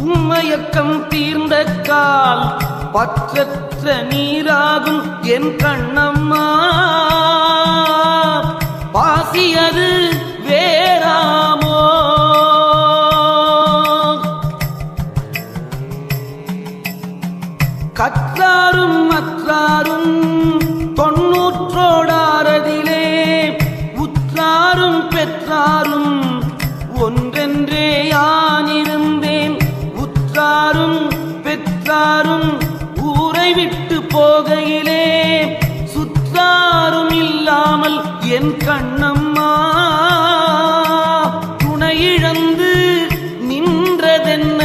உண்மயக்கம் தீர்ந்த கால் பற்றற்ற நீராகும் என் கண்ணம்மா. பாசியது வேறாமோ? கற்றாரும் மற்றாரும் தொன்னூற்றோடாரதிலே உற்றாரும் பெற்றாரும் ஒன்றென்றேயா உற்றாரும் பெற்றாரும் ஊரை விட்டு போகையிலே சுற்றாரும் இல்லாமல் என் கண்ணம்மா துணையிழந்து நின்றதென்ன?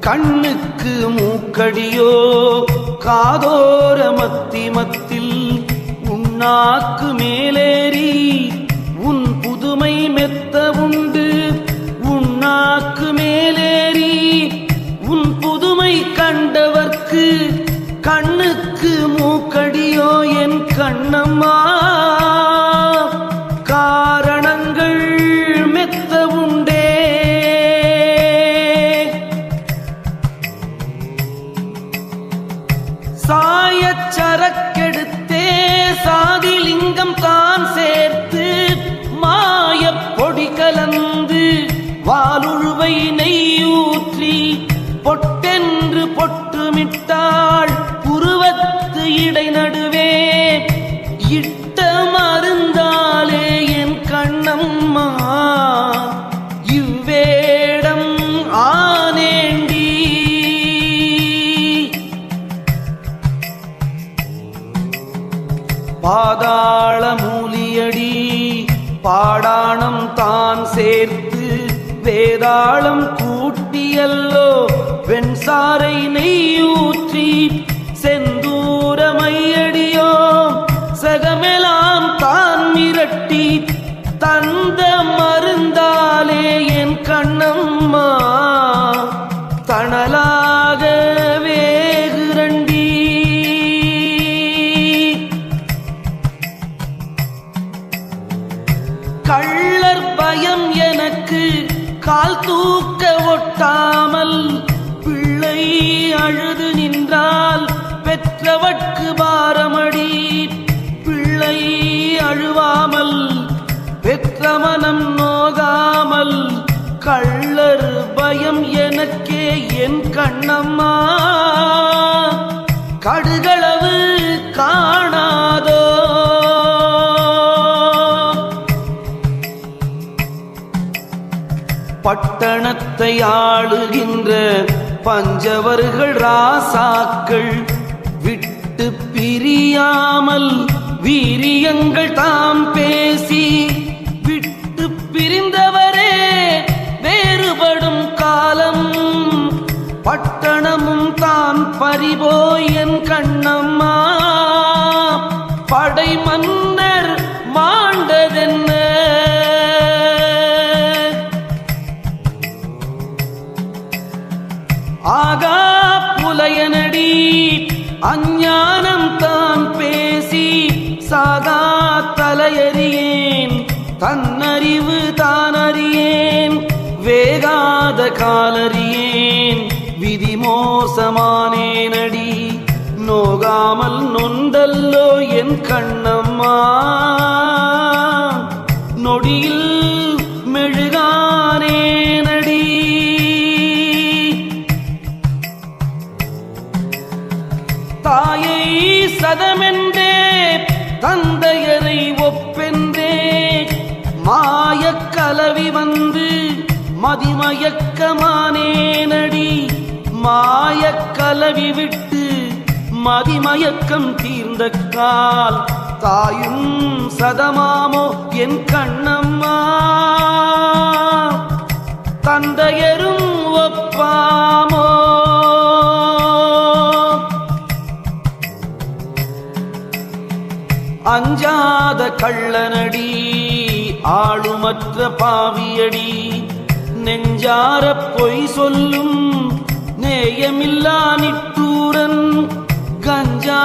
கண்ணுக்கு மூக்கடியோ காதோர மத்தி மத்தில் உண்ணாக்கு மேலே கண்ணம்மா. பாதாள மூலியடி பாடாணம் தான் சேர்த்து வேதாளம் கூட்டியல்லோ வெண்சாரை நெய்யூற்றி செந்தூரமையடியோ சகமெலாம் தான் மிரட்டி தந்த மருந்தாலே என் கண்ணம்மா. தணலா கால் தூக்க ஒட்டாமல் பிள்ளை அழுது நின்றால் பெற்றவட்கு பாரமடி. பிள்ளை அழுவாமல் பெற்ற மனம் நோகாமல் கள்ளர் பயம் எனக்கே என் கண்ணம்மா. கடுகளவு காண பட்டணத்தை ஆளுகின்ற பஞ்சவர்கள் ராசாக்கள் விட்டு பிரியாமல் வீரியங்கள் தாம் பேசி விட்டு பிரிந்தவரே வேறுபடும் காலம். பட்டணமும் தான் பறிபோய் என் கண்ணம்மா. படை வேகாத காலறியேன். விதி மோசமானேனடி நோகாமல் நொந்தல்லோ என் கண்ணம்மா. நொடியில் மெழுகானேனடி தாயை சதமென்றே தந்தையரை ஒப்பென்றே. மாய கலவி வந்து மதிமயக்கமானேனடி மாயக் கலவி விட்டு மதிமயக்கம் தீர்ந்த கால். தாயும் சதமாமோ என் கண்ணம்மா. தந்தையரும் ஒப்பாமோ. அஞ்சாத கள்ளனடி ஆளுமற்ற பாவியடி. நெஞ்சார பொய் சொல்லும் நேயமில்லா நிட்டூரன் கஞ்சா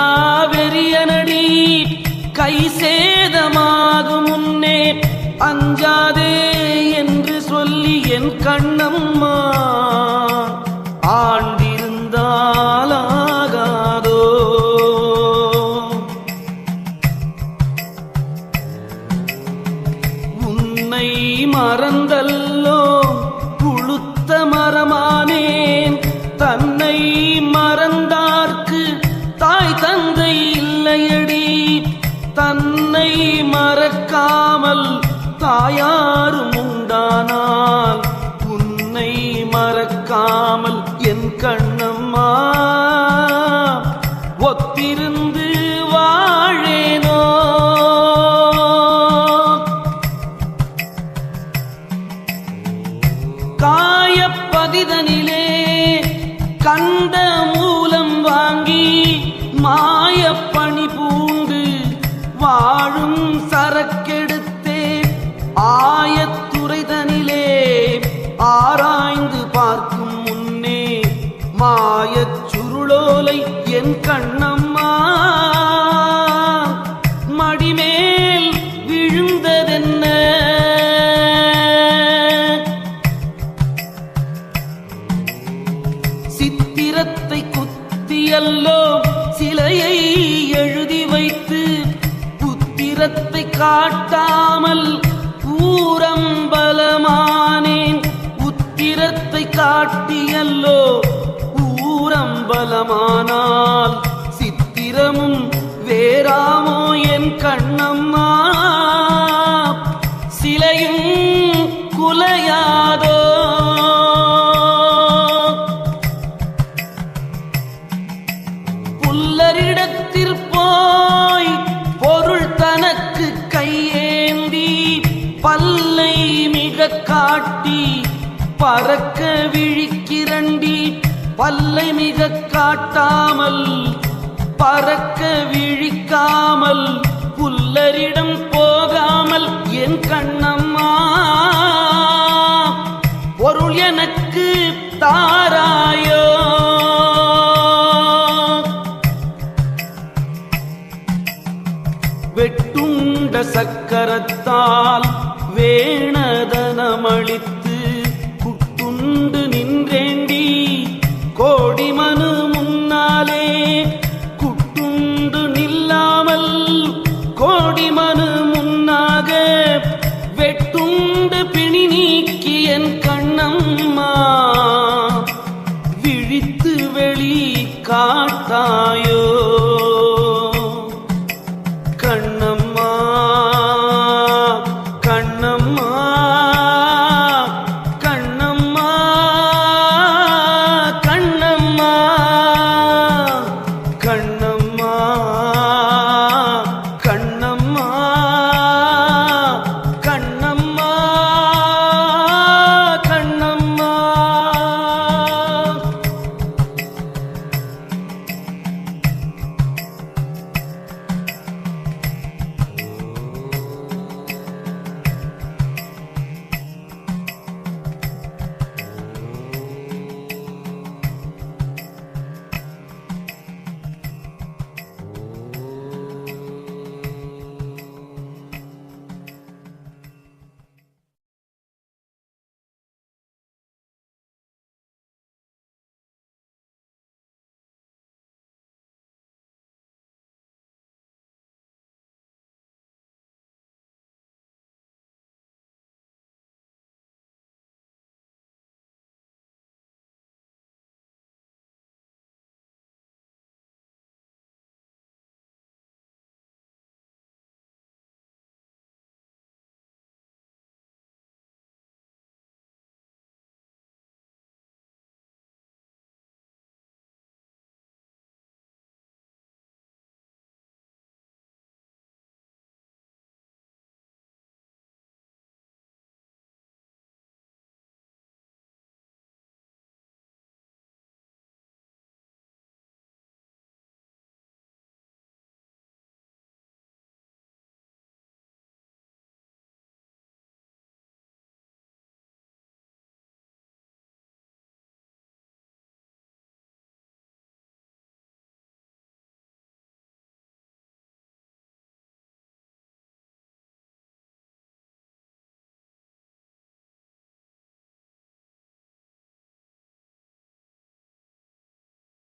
வெறியனடி. கை சேதமாகும் முன்னே அஞ்சாதே என்று சொல்லி என் கண்ணம்மா. தாயாரும் என் கண்ணம்மா மடிமேல் விழுந்ததென்ன? சித்திரத்தை குத்தியல்லோ சிலையை எழுதி வைத்து புத்திரத்தை காட்டாமல் ஊரம்பலமானேன். உத்திரத்தை காட்டியல்லோ ஊரம்பலமானால் சித்திரமும் வேறாமோ என் கண்ணம்மா. சிலையும் குலையாதோ. புல்லரிடத்திற்போய் பொருள் தனக்கு கையேந்தி பல்லை மிக காட்டி பறக்க விழிக்கிறண்டி பல்லை மிக காட்டாமல் பறக்க விழிக்காமல் புல்லரிடம் போகாமல் என் கண்ணம்மா பொருள் எனக்கு தாராயோ. வெட்டுண்ட சக்கரத்தால்